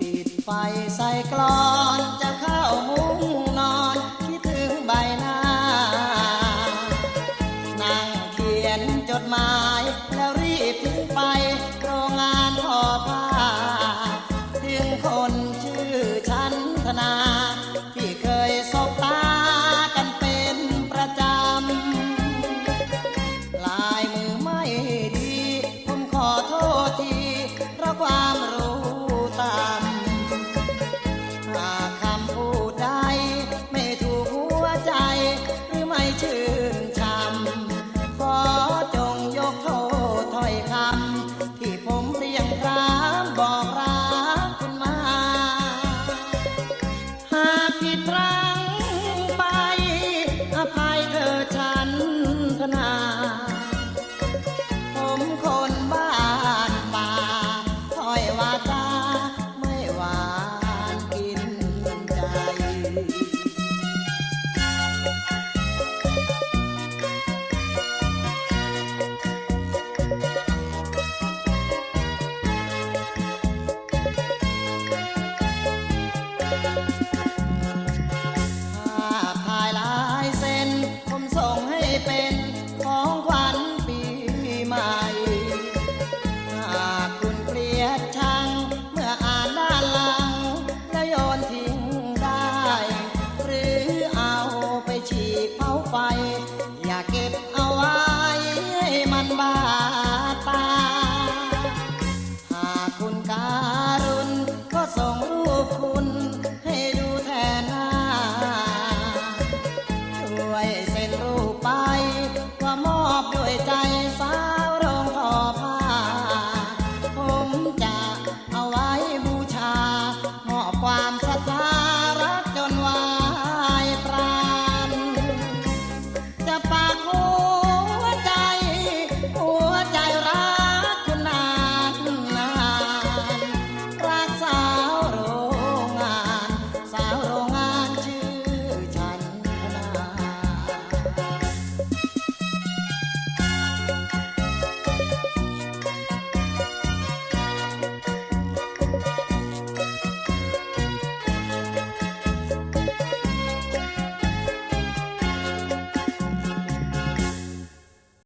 ปิดไฟใส่กลอน นา ที่เคยสบตากันเป็นประจำ ลายมือไม่ดี ผมขอโทษที เพราะความ ภาพถ่ายลายเส้นผมส่งให้เป็น capaz.